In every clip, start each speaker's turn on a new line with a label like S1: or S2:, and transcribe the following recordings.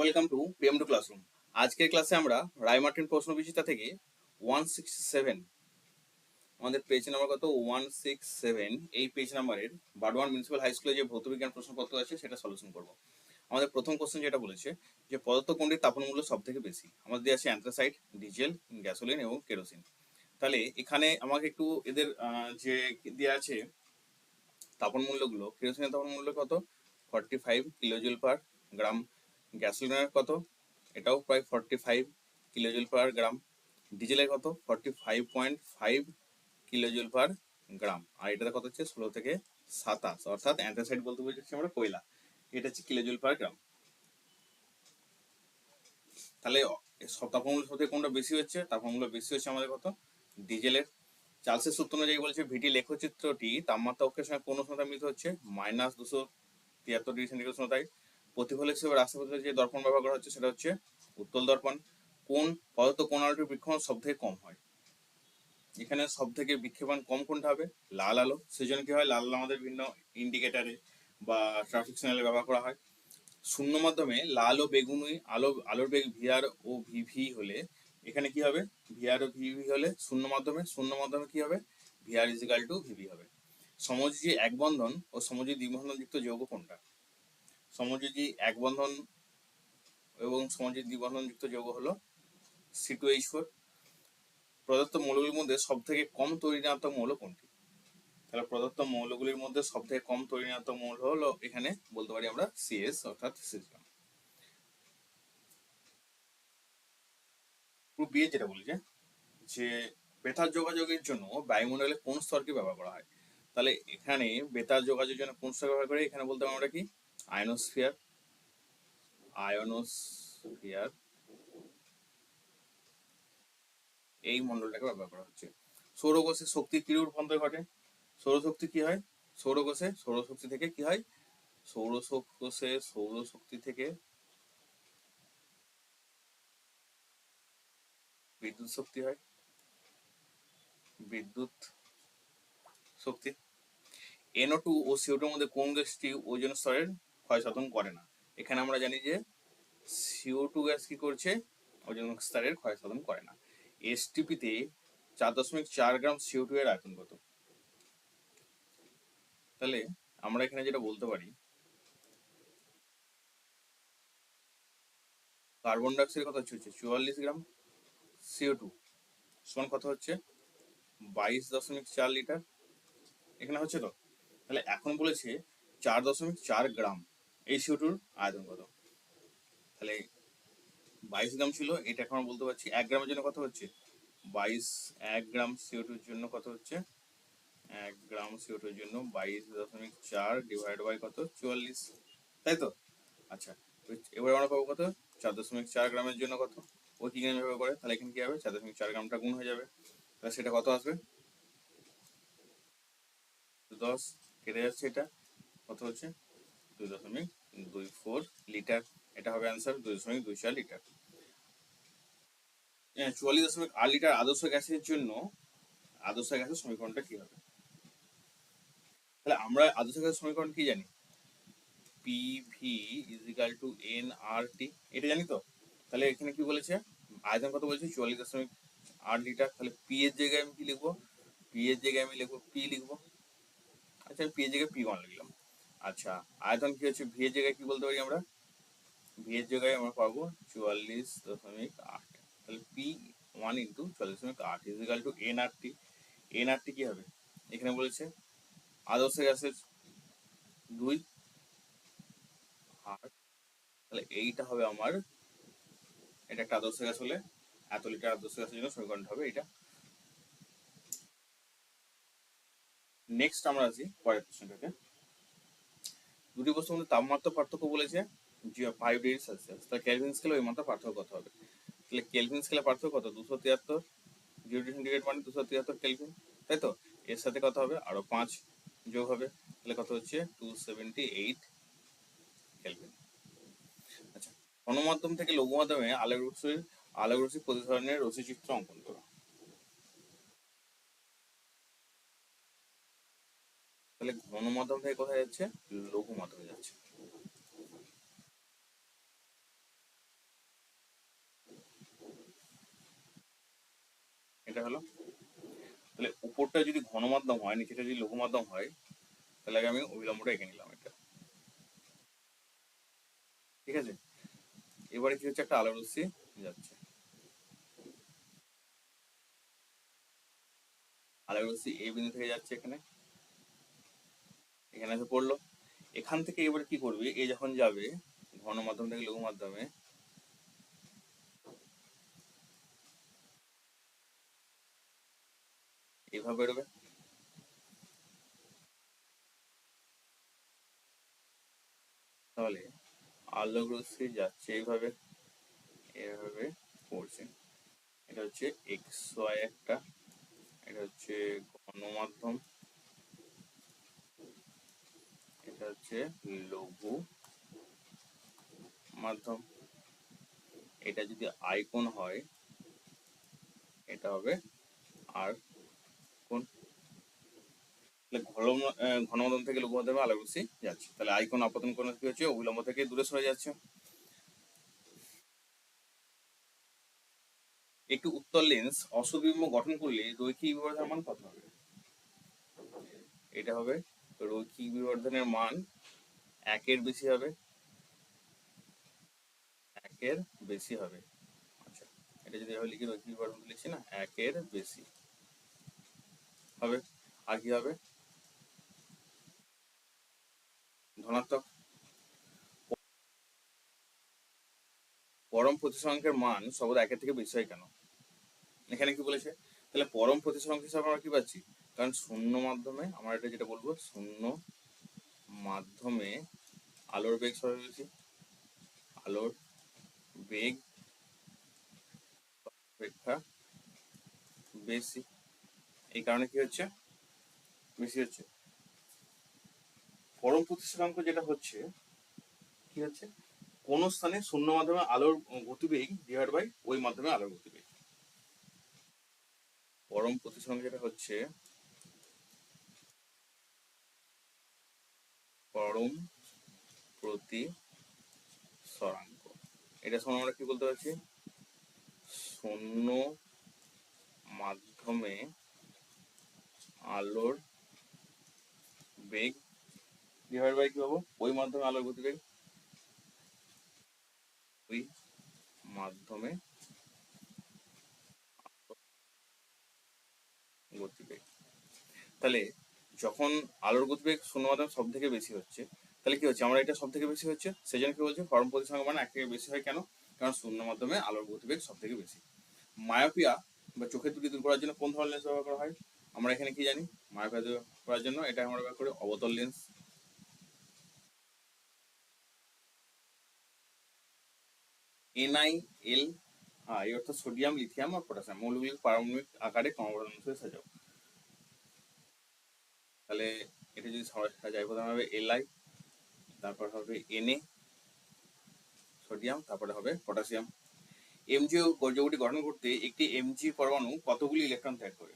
S1: Welcome to PM two classroom আজকের ক্লাসে আমরা রায়মার্টিন প্রশ্ন বিচিতা থেকে ওয়ান সিক্স সেভেন আমাদের পেজ নাম্বার কত? ওয়ান সিক্স সেভেন এই পেজ নাম্বারের বারওয়ান মিউনিসিপাল হাই স্কুলে যে ভৌতবিজ্ঞান প্রশ্নপত্র আছে, সেটা সলিউশন করব। আমাদের প্রথম কোশ্চেন যেটা বলেছে, যে পদার্থ কোনটির তাপন মূল্য সব থেকে বেশি। আমাদের আছে অ্যান্থ্রাসাইড ডিজেল গ্যাসোলিন এবং কেরোসিন তাহলে এখানে আমাকে একটু এদের যে দেওয়া আছে তাপন মূল্যগুলো কেরোসিনের তাপন মূল্য কত? Forty five kilojoule per gram গ্যাসোলিনের কত? এটাও প্রায় forty five kilojoule per gram ডিজেলের কত? Forty five point five kilojoule per gram আর এটাতে কত হচ্ছে? ষোলো থেকে সাতাশ। অর্থাৎ অ্যান্থাসাইড বলতে বুঝেছি আমরা কয়লা। এটা হচ্ছে কিলোজুল পার গ্রাম তাহলে সব তাপমাত্রা সবথেকে কোনটা বেশি হচ্ছে? তাপমূল্য বেশি হচ্ছে আমাদের কত? ডিজেলের। চার্লসের সূত্র অনুযায়ী বলছে, ভিটি লেখচিত্রটি তাপমাত্রা অক্ষের সঙ্গে কোন উষ্ণতা মিলিত হচ্ছে? মাইনাস দুশো তিয়াত্তর ডিগ্রি সেন্টিগ্রেড উষ্ণতায় প্রতিফল হিসেবে রাষ্ট্রপতিতে যে দর্পণ ব্যবহার করা হচ্ছে, সেটা হচ্ছে উত্তল দর্পণ। কোন পদার্থ কোন আলোটির বিক্ষেপণ সব থেকে কম হয়? এখানে সব থেকে বিক্ষেপণ কম কোনটা হবে? লাল আলো। সেজন্য কি হয়? লাল আলো আমাদের বিভিন্ন ইন্ডিকেটারে বা ট্রাফিক সিগন্যালে ব্যবহার করা হয়। শূন্য মাধ্যমে লাল ও বেগুনি আলো, আলোর বেগ ভিআর ও ভিভি হলে এখানে কি হবে? ভিআর ও ভিভি হলে শূন্য মাধ্যমে শূন্য মাধ্যমে কি হবে? ভিআর ইজিক্যাল টু ভিভি হবে। সমযোজী এক বন্ধন ও সমযোজী দ্বিবন্ধন যুক্ত যৌগ কোনটা? সমযোজী এক বন্ধন এবং সমযোজী দ্বিবন্ধন যুক্ত যৌগ হলো সি টু এইচ ফোর প্রদত্ত মৌলগুলির মধ্যে সব থেকে কম তৈরিণাত্মক মৌল কোনটি? তাহলে প্রদত্ত মৌলগুলির মধ্যে সব থেকে কম তৈরিণাত্মক মৌল হলো এখানে বলতে পারি আমরা সিএস অর্থাৎ সিলিকন গ্রুপ বি যেটা বলি যে বেতার যোগাযোগের জন্য বায়ুমণ্ডলে কোন স্তরকে ব্যবহার করা হয়? তাহলে এখানে বেতার যোগাযোগের জন্য কোন স্তর ব্যবহার করে এখানে বলতে পারি আমরা কি? আয়নোস্ফিয়ার আয়নোস্ফিয়ার, এই মন্ডলটাকে ব্যবহার করা হচ্ছে। সৌরকোষে শক্তি কি রূপান্তর ঘটে? সৌরশক্তি কি হয়? সৌরকোষে সৌরশক্তি থেকে কি হয়? সৌরকোষে সৌরশক্তি থেকে বিদ্যুৎ শক্তি হয়। বিদ্যুৎ শক্তি। এনও টু ও সিও টুর মধ্যে কোন গ্যাসটি ওজন স্তরের ক্ষয় সাধন করে না। এখানে আমরা জানি যে সিও টু গ্যাস কি করছে? ওজন স্তরের ক্ষয় সাধন করে না। এসটিপিতে চার দশমিক চার গ্রাম সিও টু এর আয়তন কত? তাহলে আমরা এখানে যেটা বলতে পারি, কার্বন ডাইঅক্সাইড কত হচ্ছে? চুয়াল্লিশ গ্রাম সিও টু সমান কত হচ্ছে? বাইশ দশমিক চার লিটার। এখানে হচ্ছে তো? তাহলে এখন বলেছে চার দশমিক চার গ্রাম। এই সিও টুর আয়তন কত? তাহলে বাইশ গ্রাম ছিল, এটা এখন বলতে পারছি এক গ্রামের জন্য কত হচ্ছে? বাইশ, এক গ্রাম সিও টুর জন্য কত হচ্ছে? এক গ্রাম সিও টুর জন্য বাইশ দশমিক চার ডিভাইড বাই কত? চুয়াল্লিশ। তাই তো? আচ্ছা এবার আমরা পাবো কত? চার দশমিক চার গ্রামের জন্য কত? ওই কি গ্রাম ব্যবহার করে? তাহলে এখানে কি হবে? চার দশমিক চার গ্রামটা গুণ হয়ে যাবে। তাহলে সেটা কত আসবে? দশ, কেটে যাচ্ছে এটা। কত হচ্ছে? দুই দশমিক দুই ফোর লিটার, এটা হবে অ্যান্সার দুই দশমিক দুই চার লিটার। চুয়াল্লিশ দশমিক আট লিটার আদর্শ গ্যাসের জন্য, আদর্শ গ্যাসের সমীকরণটা কি হবে? তাহলে আমরা আদর্শ গ্যাসের সমীকরণ কি জানি? P V is equal to N R T এটা জানি তো? তাহলে এখানে কি বলেছে? আয়তন কত বলেছে? চুয়াল্লিশ দশমিক আট লিটার। তাহলে পি এর জায়গায় আমি কি লিখব? পি এর জায়গায় আমি লিখব পি লিখব। আচ্ছা পি এর জায়গায় পি ওয়ান লিখলাম। আচ্ছা আয়তন কি হচ্ছে? ভি এর জায়গায় কি বলতে পারি আমরা? ভি এর জায়গায় আমরা পাবো চুয়াল্লিশ দশমিক আট। তাহলে পি ওয়ান ইন্টু চুয়াল্লিশ দশমিক আট is equal to N R T N R T কি হবে? এখানে বলেছে আদর্শ গ্যাসের দুই আর তাহলে এইটা হবে আমার, এটা একটা আদর্শ গ্যাস হলে এত লিটার আদর্শ গ্যাসের জন্য সমীকরণটা হবে এটা নেক্সট আমরা আছি পরের প্রশ্নটাকে দুটি বস্তুর মধ্যে তাপমাত্রা পার্থক্য বলেছে যে ফাইভ ডিগ্রি সেলসিয়াস তাহলে কেলভিন স্কেলে ওই মাত্রা পার্থক্য কত হবে? তাহলে কেলভিন স্কেলে পার্থক্য কত? দুশো তিয়াত্তর? জিরো সেন্টিগ্রেড মানে দুশো তিয়াত্তর কেলভিন তাই তো? এর সাথে কত হবে? আরও পাঁচ যোগ হবে। তাহলে কত হচ্ছে? টু সেভেন্টি এইট কেলভিন আচ্ছা গণমাধ্যম থেকে লঘু মাধ্যমে আলোক রশ্মির আলোক রশ্মি প্রতিধরনের রশ্মি চিত্র অঙ্কন করো। তাহলে ঘন মাধ্যম থেকে কোথায় যাচ্ছে? লঘু মাধ্যমে যাচ্ছে। এটা হলো। তাহলে উপরটা যদি ঘন মাধ্যম হয় নিচেটা যদি লঘু মাধ্যম হয়, তাহলে আগে আমি অবিলম্বটা এঁকে নিলাম এটা। ঠিক আছে? এবারে কি হচ্ছে? একটা আলোর রশ্মি যাচ্ছে। আলোর রশ্মি এই বিন্দু থেকে যাচ্ছে এখানে। এখানে এসে পড়ল। এখান থেকে এবারে কি করবে? এ যখন যাবে, ঘন মাধ্যম থেকে লঘু মাধ্যমে, এভাবে বেরোবে। তাহলে আলোক রশ্মি যাচ্ছে এইভাবে এভাবে পড়ছে এটা হচ্ছে এক্স ওয়াই একটা, এটা হচ্ছে গণমাধ্যম এটা হচ্ছে লঘু মাধ্যম। এটা যদি আইকন হয়, এটা হবে আর কোন? তাহলে ঘন ঘনমাধ্যম থেকে লঘু মাধ্যমে যাচ্ছে। তাহলে আইকন কোণ কি হচ্ছে? অবিলম্ব থেকে দূরে সরে যাচ্ছে। একটু উত্তর লেন্স অসবিম্ব গঠন করলে রৈখিক মান কত হবে? এটা হবে রৈখিক বিবর্ধনের মান? একের বেশি হবে। একের বেশি হবে। আচ্ছা এটা যদি লিখি রৈখিক বিবর্ধন লিখছি না? একের বেশি হবে। আর কি হবে? ধনাত্মক। পরম প্রতিসংখ্যের মান সর্বদা একের থেকে বেশি হয় কেন? এখানে কি বলেছে? তাহলে পরম প্রতিসংখ্যা হিসাবে আমরা কি পাচ্ছি? কারণ শূন্য মাধ্যমে আমরা এটা যেটা বলব, শূন্য মাধ্যমে আলোর বেগ সর্বে বেশি আলোর বেগ অপেক্ষা বেশি। এই কারণে কি হচ্ছে? বেশি হচ্ছে। পরম প্রতিষ্ঠানাঙ্ক যেটা হচ্ছে, কি হচ্ছে? কোন স্থানে শূন্য মাধ্যমে আলোর গতিবেগ ডিভাইড বাই ওই মাধ্যমে আলোর গতিবেগ। পরম প্রতিসংখ্যা যেটা হচ্ছে পরম প্রতি সরাঙ্ক এটা সমান আমরা কি বলতে পারছি? শূন্য মাধ্যমে আলোর বেগ ডিভাইড বাই কি পাবো? ওই মাধ্যমে আলোর গতিবেগ ওই মাধ্যমে গতিবেগ তাহলে যখন আলোর গতিবেগ শূন্য মাধ্যম সব থেকে বেশি হচ্ছে, তাহলে কি হচ্ছে? আমরা এটা সব থেকে বেশি হচ্ছে? সেই জন্য কি বলছে? ফর্ম প্রতিসংখ্যা মানে এক থেকে বেশি হয় কেন? কারণ শূন্য মাধ্যমে আলোর গতিবেগ সব থেকে বেশি। মায়োপিয়া বা চোখের ত্রুটি দূর করার জন্য কোন ধরনের লেন্স ব্যবহার করা হয়? আমরা এখানে কি জানি? মায়োপিয়া দূর করার জন্য এটা আমরা ব্যবহার করি অবতল লেন্স। এনআইএল হ্যাঁ এই অর্থাৎ সোডিয়াম, লিথিয়াম আর পটাশিয়াম। মৌলগুলির পারমাণবিক আকারে ক্রমবর্ধমান সাজাও। তাহলে এটা যদি সাজাই প্রথমে হবে এলআই তারপর হবে এনএ সোডিয়াম তারপরে হবে পটাশিয়াম এমজিও যৌগটি গঠন করতে একটি এমজি পরমাণু কতগুলি ইলেকট্রন ত্যাগ করে?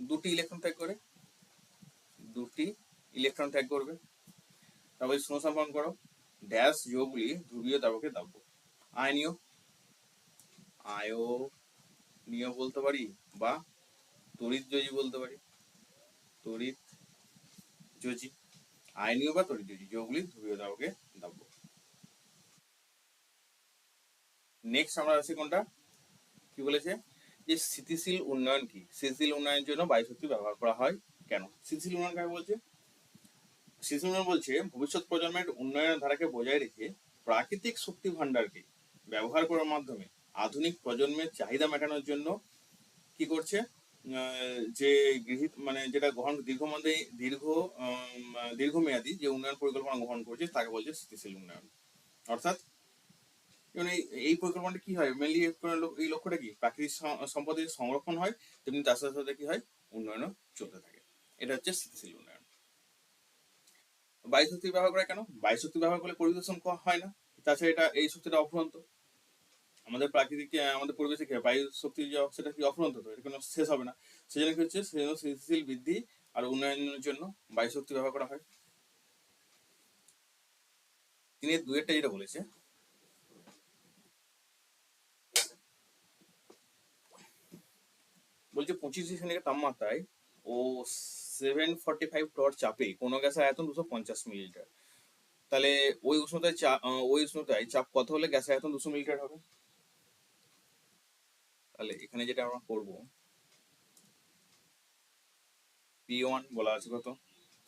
S1: দুটি ইলেকট্রন ত্যাগ করে, দুটি ইলেকট্রন ত্যাগ করবে। তারপরে শূন্য সম্পন্ন করো ড্যাশ যৌগগুলি ধ্রুবীয় দ্রাবকে দাব্য আয়নীয় আয়নীয় বলতে পারি বা যোজি বলতে পারি। তড়িৎ যোজি আয়নীয় বা তড়িৎ যোজি যৌগগুলি ধ্রুবীয় দ্রাবকে দাব্য নেক্সট আমরা আছি কোনটা? কি বলেছে? যে স্থিতিশীল উন্নয়ন কি? স্থিতিশীল উন্নয়নের জন্য বায়ু শক্তি ব্যবহার করা হয় কেন? স্থিতিশীল উন্নয়ন কাকে বলছে? স্থিতিশীল উন্নয়ন বলছে, ভবিষ্যৎ প্রজন্মের উন্নয়নের ধারাকে বজায় রেখে প্রাকৃতিক শক্তি ভান্ডারকে ব্যবহার করার মাধ্যমে আধুনিক প্রজন্মের চাহিদা মেটানোর জন্য কি করছে? যে গৃহীত মানে যেটা গ্রহণ দীর্ঘমেয়াদী দীর্ঘ দীর্ঘমেয়াদী যে উন্নয়ন পরিকল্পনা গ্রহণ করছে, তাকে বলছে স্থিতিশীল উন্নয়ন। অর্থাৎ যেমন এই পরিকল্পনাটা কি হয়? মেনলি এই লক্ষ্যটা কি? প্রাকৃতিক সম্পদের সংরক্ষণ হয়, তেমনি তার সাথে সাথে কি হয়? উন্নয়নও চলতে থাকে। এটা হচ্ছে স্থিতিশীল উন্নয়ন। বায়ু শক্তি ব্যবহার করে কেন? বায়ু শক্তি ব্যবহার করলে পরিদূষণ হয় না। তাছাড়া এটা, এই শক্তিটা অফুরন্ত। আমাদের প্রাকৃতিক আমাদের পরিবেশে বায়ু শক্তি সেটা কি অফুরন্ত এটা কোনো শেষ হবে না। সেজন্য কি হচ্ছে সেজন্য স্থিতিশীল বৃদ্ধি আর উন্নয়নের জন্য বায়ু শক্তি ব্যবহার করা হয়। তিনি দুয়েরটা যেটা বলেছে, বলছে পঁচিশ ডিগ্রি তাপমাত্রায় ও সেভেন ফর্টি ফাইভ টর চাপে কোনো গ্যাসের আয়তন দুশো পঞ্চাশ মিলিলিটার। তাহলে ওই উষ্ণতায় চাপ ওই উষ্ণতায় চাপ কত হলে গ্যাসের আয়তন দুশো মিলিলিটার হবে? তাহলে এখানে যেটা আমরা করব পি ওয়ান বলা আছে কত?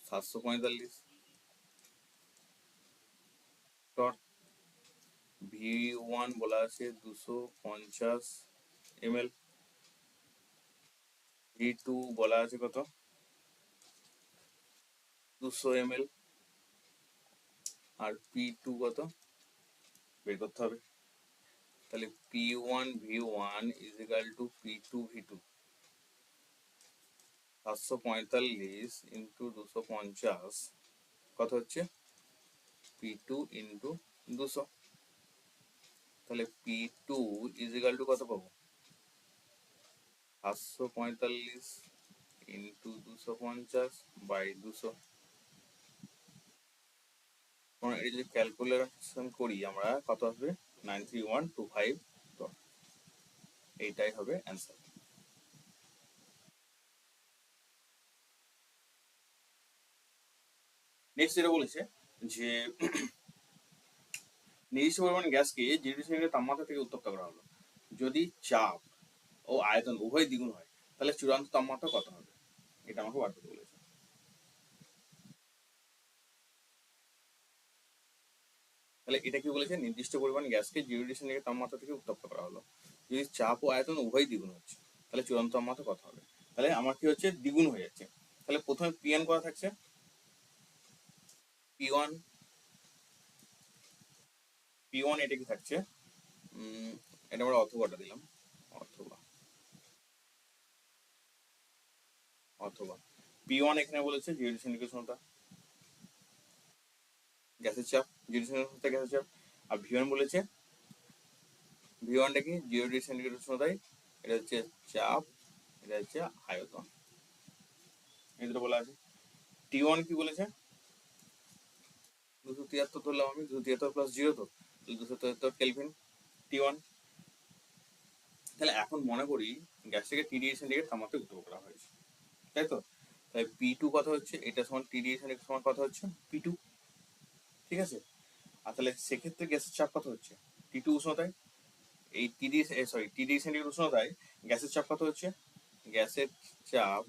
S1: সাতশো পঁয়তাল্লিশ ভি ওয়ান বলা আছে দুশো পঞ্চাশ এম এল ভি টু বলা আছে কত? দুশো এম এল আর পি টু কত? বের করতে হবে। তাহলে P one V one is equal to P two V two সাতশো পঁয়তাল্লিশ ইন্টু দুশো পঞ্চাশ, কত হচ্ছে? পি টু ইন্টু দুশো। তাহলে P two is equal to কত পাবো? সাতশো পঁয়তাল্লিশ ইন্টু দুশো পঞ্চাশ বাই দুশো। এটা যদি ক্যালকুলেশন করি, আমরা কত আসবে? এইটাই হবে অ্যান্সার নেক্সট যেটা বলেছে যে, নির্দিষ্ট পরিমাণ গ্যাসকে সেকেন্ডের তাপমাত্রা থেকে উত্তপ্ত করা হলো। যদি চাপ ও আয়তন উভয় দ্বিগুণ হয়, তাহলে চূড়ান্ত তাপমাত্রা কত হবে? এটা আমাকে বার বলেছে তাহলে এটা কি বলেছে? নির্দিষ্ট পরিমাণ গ্যাসকে জিরো ডিগ্রি তাপমাত্রা থেকে উত্তপ্ত করা হলো। যদি চাপ ও আয়তন উভয় দ্বিগুণ হচ্ছে, তাহলে চূড়ান্ত তাপমাত্রা কত হবে? তাহলে আমার কি হচ্ছে? দ্বিগুণ হয়ে যাচ্ছে। তাহলে প্রথমে পিএন করা থাকছে? পি ওয়ান পি ওয়ান এটা কি থাকছে? এটা আমরা অথবাটা দিলাম। অথবা অথবা পি ওয়ান এখানে বলেছে জিরো সেন্টিগ্রেড উষ্ণতা গ্যাসের চাপ, জিরো সেন্টিগ্রেড গ্যাসের চাপ, আর ভি ওয়ান বলেছে ভি ওয়ানটা কি? জিরো ডিগ্রি সেন্টিগ্রেড উষ্ণতায় এটা হচ্ছে চাপ, এটা হচ্ছে আয়তন। এই বলা আছে। টি ওয়ান কি বলেছে? দুশো তিয়াত্তর ধরলাম আমি, দুশো তিয়াত্তর প্লাস জিরো তো দুশো তিয়াত্তর কেলভিন টি ওয়ান তাহলে এখন মনে করি গ্যাসটাকে টি ডিগ্রি সেন্টিগ্রেড তাপমাত্রায় উত্তপ্ত করা হয়েছে। তাই তো? তাই পি টু কত হচ্ছে, এটা সমান টি ডিগ্রি সেন্টিগ্রেড সমান কত হচ্ছে পি টু ঠিক আছে? আর তাহলে সেক্ষেত্রে গ্যাসের চাপ কত হচ্ছে? টি টু উষ্ণতায়? এই T D sorry T degree centigrade উষ্ণতায় গ্যাসের চাপ কত হচ্ছে? গ্যাসের চাপ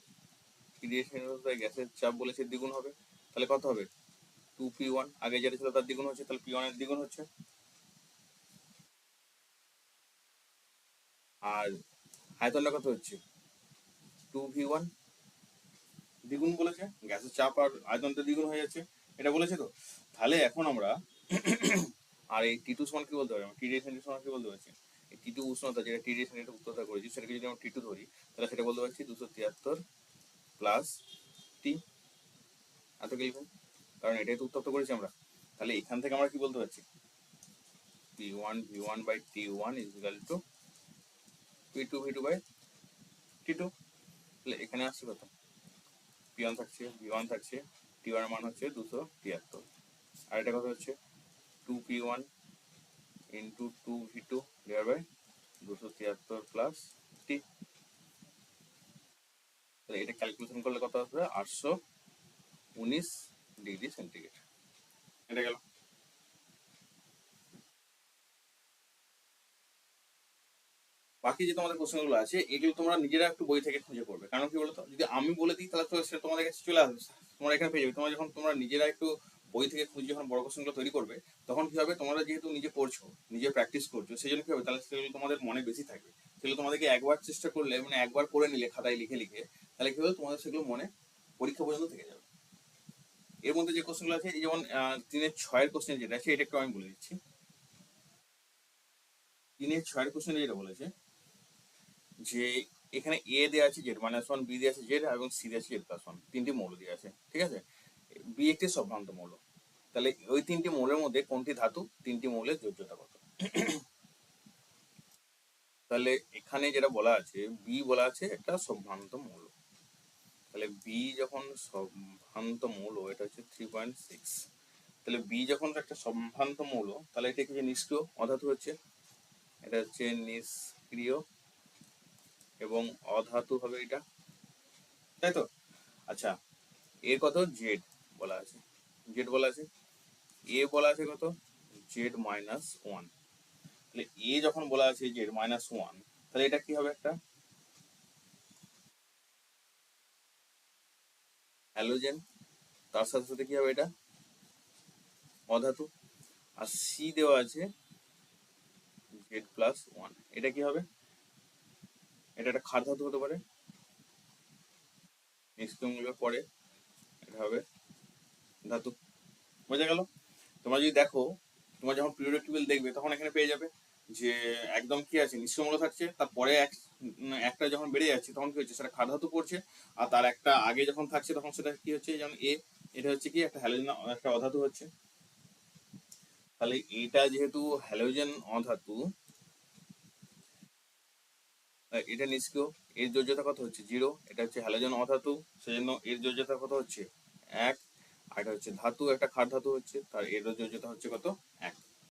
S1: টি ডিগ্রি সেন্টিগ্রেড উষ্ণতায় গ্যাসের চাপ বলেছে দ্বিগুণ হবে। তাহলে কত হবে? টু পি ওয়ান আগে যেটা ছিল তার দ্বিগুণ হচ্ছে, তাহলে পি ওয়ানের দ্বিগুণ হচ্ছে। আর আয়তনটা কত হচ্ছে? টু ভি ওয়ান দ্বিগুণ বলেছে। গ্যাসের চাপ আর আয়তনটা দ্বিগুণ হয়ে যাচ্ছে। এটা বলেছে তো? তাহলে এখন আমরা আর এই টি টু সমান কি বলতে পারি? টি ডি সেন্টিগ্রেড সমান কি বলতে পারছি? এই টি টু উষ্ণতা যেটা টি ডি সেন্টিগ্রেড উত্তরতা করেছি, সেটাকে যদি আমরা টি টু ধরি, তাহলে সেটা বলতে পারছি দুশো তিয়াত্তর প্লাস টি এত কেলভিন কারণ এটাই তো উত্তপ্ত করেছি আমরা। তাহলে এখান থেকে আমরা কি বলতে পারছি? P one V one by T one is equal to P two V two by T two তাহলে এখানে আসছে কত? পি ওয়ান থাকছে ভি ওয়ান থাকছে টি ওয়ান মান হচ্ছে দুশো তিয়াত্তর। আর এটা কত হচ্ছে? Two P one into two V two divide by দুশো তিয়াত্তর প্লাস টি তাহলে এটা ক্যালকুলেশন করলে কত আসবে? আটশো উনিশ ডিগ্রি সেন্টিগ্রেড। এটা গেল। বাকি যে তোমাদের কোশ্চেনগুলো আছে, এগুলো তোমরা নিজেরা একটু বই থেকে খুঁজে পড়বে। কারণ কি বলতো? যদি আমি বলে দিই, তাহলে তো সেটা তোমাদের কাছে চলে আসবে। তোমরা এখানে পেয়ে যাবে। তোমরা যখন তোমরা নিজেরা একটু বই থেকে খুঁজে যখন বড় কোশ্চেনগুলো তৈরি করবে, তখন কি হবে? তোমরা যেহেতু নিজে পড়ছো, নিজে প্র্যাকটিস করছ সেই জন্য কি হবে? তাহলে সেগুলো তোমাদের মনে বেশি থাকবে সেগুলো তোমাদেরকে একবার চেষ্টা করলে মানে একবার করে নিলে, খাতায় লিখে লিখে, তাহলে কি হবে? তোমাদের সেগুলো মনে পরীক্ষা পর্যন্ত থেকে যাবে। এর মধ্যে যে কোশ্চেনগুলো আছে যেমন তিনের ছয়ের কোশ্চেন যেটা আছে এটা একটু আমি বলে দিচ্ছি। তিনের ছয়ের কোশ্চেন যেটা বলেছে, যে এখানে এ দেওয়া আছে জেড মাইনাস ওয়ান বি দেওয়া আছে জেড এবং সি দেওয়া আছে জেড প্লাস ওয়ান তিনটি মৌল দেওয়া আছে, ঠিক আছে? বি একটি সম্ভ্রান্ত মৌল তাহলে ওই তিনটি মৌলের মধ্যে কোনটি ধাতু, তিনটি মৌলের যোজ্যতা কত? তাহলে এখানে যেটা বলা আছে বি বলা আছে একটা সম্ভ্রান্ত মৌল তাহলে বি যখন সম্ভ্রান্ত মৌল এটা হচ্ছে থ্রি পয়েন্ট সিক্স তাহলে বি যখন একটা সম্ভ্রান্ত মৌল তাহলে এটা কি নিষ্ক্রিয় অধাতু হচ্ছে? এটা হচ্ছে নিষ্ক্রিয় এবং অধাতু হবে এটা। তাই তো? আচ্ছা এর কত? জেড বলা আছে। জেড বলা আছে। এ বলা আছে কত? জেড মাইনাস ওয়ান তাহলে এ যখন বলা আছে জেড মাইনাস ওয়ান তাহলে এটা কি হবে একটা? হ্যালোজেন তার সাথে সাথে কি হবে এটা? অধাতু। আর সি দেওয়া আছে জেড প্লাস ওয়ান এটা কি হবে? এটা একটা ক্ষার ধাতু হতে পারে। নিষ্ক্রিয়গুলোর পরে এটা হবে ধাতু। বোঝা গেল? তোমরা যদি দেখো, তোমরা যখন পিরিয়ডিক টেবিল দেখবে, তখন এখানে পেয়ে যাবে যে একদম কি আছে? নিঃসমূল থাকছে, তারপরে এক একটা যখন বেড়ে যাচ্ছে, তখন কি হচ্ছে? সেটা ক্ষার ধাতু পড়ছে, আর তার একটা আগে যখন থাকছে, তখন সেটা কি হচ্ছে? যেমন এ এটা হচ্ছে কি? একটা হ্যালোজেন একটা অধাতু হচ্ছে। তাহলে এটা যেহেতু হ্যালোজেন অধাতু এটা নিষ্ক্রিয়। এর যোজ্যতা কত হচ্ছে? জিরো এটা হচ্ছে হ্যালোজেন অধাতু, সেজন্য এর যোজ্যতা কত হচ্ছে? এক আর এটা হচ্ছে ধাতু একটা খাদ ধাতু হচ্ছে তার এর যোজ্যতা হচ্ছে কত? এক।